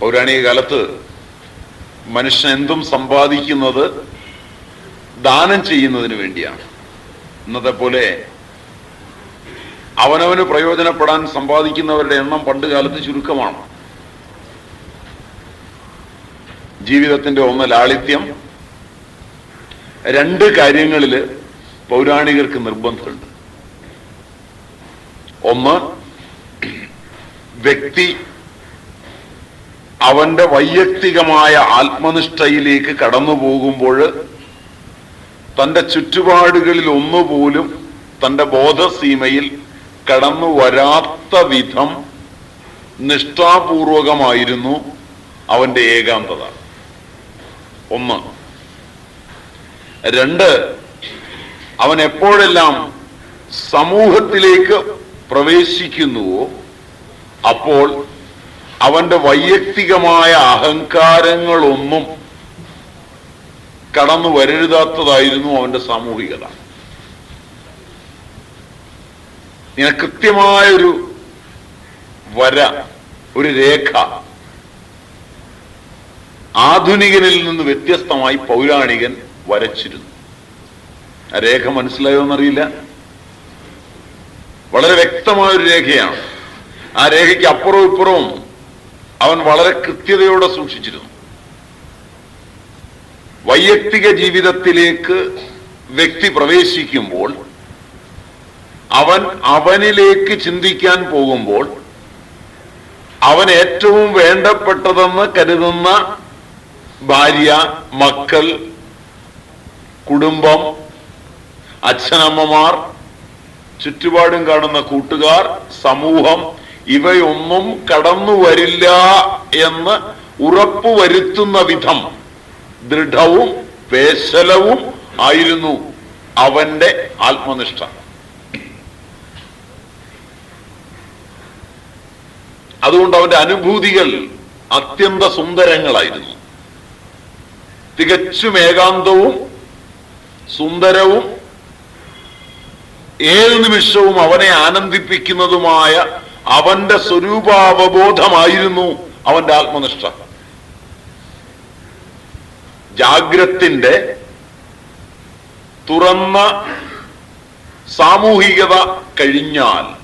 പൗരാണിക കാലത്ത് മനുഷ്യൻ എന്തും സമ്പാദിക്കുന്നത് ദാനം ചെയ്യുന്നതിന് വേണ്ടിയാണ്. ഇന്നത്തെ പോലെ അവനവന് പ്രയോജനപ്പെടാൻ സമ്പാദിക്കുന്നവരുടെ എണ്ണം പണ്ട് കാലത്ത് ചുരുക്കമാണ്. ജീവിതത്തിന്റെ ഒന്ന് ലാളിത്യം രണ്ട് കാര്യങ്ങളിൽ പൗരാണികർക്ക് നിർബന്ധമുണ്ട്. ഒന്ന് വ്യക്തി അവന്റെ വൈയക്തികമായ ആത്മനിഷ്ഠയിലേക്ക് കടന്നു പോകുമ്പോൾ തന്റെ ചുറ്റുപാടുകളിൽ ഒന്നുപോലും തന്റെ ബോധസീമയിൽ കടന്നു വരാത്ത വിധം നിഷ്ഠാപൂർവകമായിരുന്നു അവന്റെ ഏകാന്തത. ഒന്ന്. രണ്ട് അവൻ എപ്പോഴെല്ലാം സമൂഹത്തിലേക്ക് പ്രവേശിക്കുന്നുവോ അപ്പോൾ അവന്റെ വൈയക്തികമായ അഹങ്കാരങ്ങളൊന്നും കടന്നു വരരുതാത്തതായിരുന്നു അവന്റെ സാമൂഹികത. ഇങ്ങനെ കൃത്യമായൊരു വര ഒരു രേഖ ആധുനികനിൽ നിന്ന് വ്യത്യസ്തമായി പൗരാണികൻ വരച്ചിരുന്നു. ആ രേഖ മനസ്സിലായോ എന്നറിയില്ല. വളരെ വ്യക്തമായൊരു രേഖയാണ്. ആ രേഖയ്ക്ക് അപ്പുറവും ഇപ്പുറവും അവൻ വളരെ കൃത്യതയോടെ സൂക്ഷിച്ചിരുന്നു. വൈയക്തിക ജീവിതത്തിലേക്ക് വ്യക്തി പ്രവേശിക്കുമ്പോൾ അവൻ അവനിലേക്ക് ചിന്തിക്കാൻ പോകുമ്പോൾ അവൻ ഏറ്റവും വേണ്ടപ്പെട്ടതെന്ന് കരുതുന്ന ഭാര്യ മക്കൾ കുടുംബം അച്ഛനമ്മമാർ ചുറ്റുപാടും കാണുന്ന കൂട്ടുകാർ സമൂഹം ഇവയൊന്നും കടന്നു വരില്ല എന്ന് ഉറപ്പു വരുത്തുന്ന വിധം ദൃഢവും പേശലവും ആയിരുന്നു അവന്റെ ആത്മനിഷ്ഠ. അതുകൊണ്ട് അവന്റെ അനുഭൂതികൾ അത്യന്ത സുന്ദരങ്ങളായിരുന്നു. തികച്ചും ഏകാന്തവും സുന്ദരവും ഏത് നിമിഷവും അവനെ ആനന്ദിപ്പിക്കുന്നതുമായ അവന്റെ സ്വരൂപാവബോധമായിരുന്നു അവന്റെ ആത്മനിഷ്ഠ. ജാഗ്രത്തിന്റെ തുറന്ന സാമൂഹികത കഴിഞ്ഞാൽ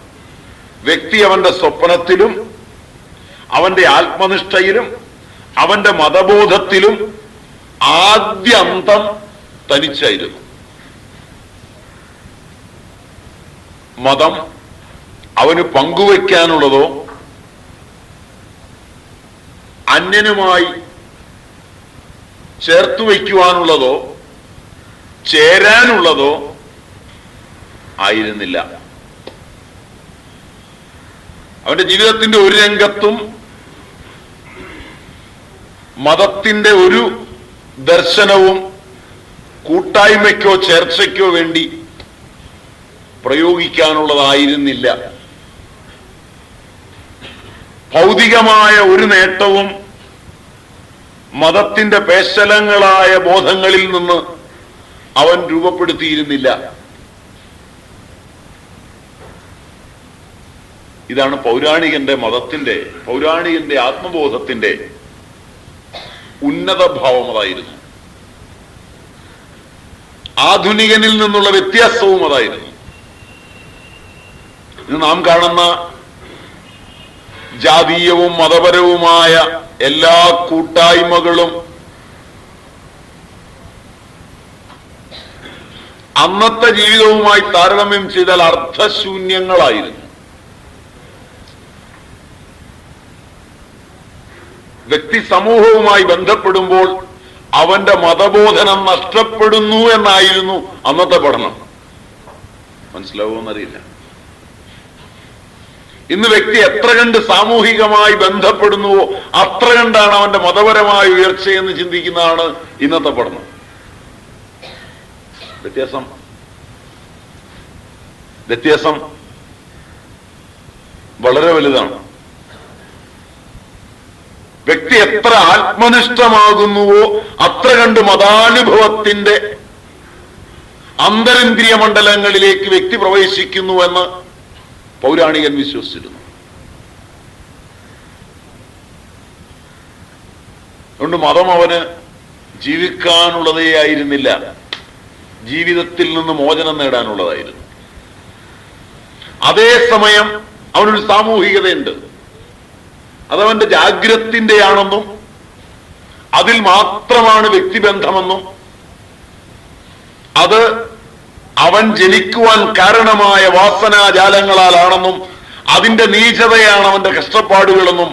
വ്യക്തി അവന്റെ സ്വപ്നത്തിലും അവന്റെ ആത്മനിഷ്ഠയിലും അവന്റെ മതബോധത്തിലും ആദ്യന്തം തനിച്ചായിരുന്നു. മതം അവന് പങ്കുവയ്ക്കാനുള്ളതോ അന്യനുമായി ചേർത്തു വയ്ക്കുവാനുള്ളതോ ചേരാനുള്ളതോ ആയിരുന്നില്ല. അവന്റെ ജീവിതത്തിന്റെ ഒരു രംഗത്തും മതത്തിന്റെ ഒരു ദർശനവും കൂട്ടായ്മയ്ക്കോ ചേർച്ചയ്ക്കോ വേണ്ടി പ്രയോഗിക്കാനുള്ളതായിരുന്നില്ല. ഭൗതികമായ ഒരു നേട്ടവും മതത്തിന്റെ പേശലങ്ങളായ ബോധങ്ങളിൽ നിന്ന് അവൻ രൂപപ്പെടുത്തിയിരുന്നില്ല. ഇതാണ് പൗരാണികന്റെ മതത്തിന്റെ പൗരാണികന്റെ ആത്മബോധത്തിന്റെ ഉന്നത ഭാവം അതായിരുന്നു. ആധുനികനിൽ നിന്നുള്ള വ്യത്യാസവും അതായിരുന്നു. നാം കാണുന്ന ജാതീയവും മതപരവുമായ എല്ലാ കൂട്ടായ്മകളും അന്നത്തെ ജീവിതവുമായി താരതമ്യം ചെയ്താൽ അർത്ഥശൂന്യങ്ങളായിരുന്നു വ്യക്തി സമൂഹവുമായി ബന്ധപ്പെടുമ്പോൾ അവന്റെ മതബോധനം നഷ്ടപ്പെടുന്നു എന്നായിരുന്നു അന്നത്തെ പഠനം. മനസ്സിലാവുമെന്നറിയില്ല ഇന്ന് വ്യക്തി എത്ര കണ്ട് സാമൂഹികമായി ബന്ധപ്പെടുന്നുവോ അത്ര കണ്ടാണ് അവന്റെ മതപരമായ ഉയർച്ചയെന്ന് ചിന്തിക്കുന്നതാണ് ഇന്നത്തെ പഠനം. വ്യത്യാസം. വ്യത്യാസം വളരെ വലുതാണ്. വ്യക്തി എത്ര ആത്മനിഷ്ഠമാകുന്നുവോ അത്ര കണ്ട് മതാനുഭവത്തിന്റെ അന്തരിന്ദ്രിയ മണ്ഡലങ്ങളിലേക്ക് വ്യക്തി പ്രവേശിക്കുന്നു എന്ന് പൗരാണികൻ വിശ്വസിച്ചിരുന്നു. അതുകൊണ്ട് മതം അവന് ജീവിക്കാനുള്ളതേ ആയിരുന്നില്ല. ജീവിതത്തിൽ നിന്ന് മോചനം നേടാനുള്ളതായിരുന്നു. അതേസമയം അവനൊരു സാമൂഹികതയുണ്ട്. അതവന്റെ ജാഗ്രത്തിന്റെയാണെന്നും അതിൽ മാത്രമാണ് വ്യക്തിബന്ധമെന്നും അത് അവൻ ജനിക്കുവാൻ കാരണമായ വാസനാജാലങ്ങളാലാണെന്നും അതിന്റെ നീചതയാണ് അവന്റെ കഷ്ടപ്പാടുകളെന്നും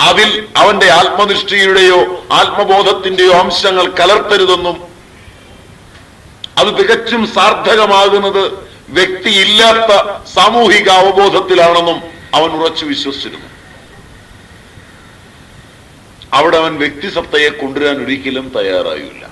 അതിൽ അവന്റെ ആത്മനിഷ്ഠയുടെയോ ആത്മബോധത്തിന്റെയോ അംശങ്ങൾ കലർത്തരുതെന്നും അത് തികച്ചും സാർത്ഥകമാകുന്നത് വ്യക്തിയില്ലാത്ത സാമൂഹിക അവബോധത്തിലാണെന്നും അവൻ ഉറച്ചു വിശ്വസിച്ചിരുന്നു. അവിടെ അവൻ വ്യക്തിസത്തയെ കൊണ്ടുവരാൻ ഒരിക്കലും തയ്യാറായില്ല.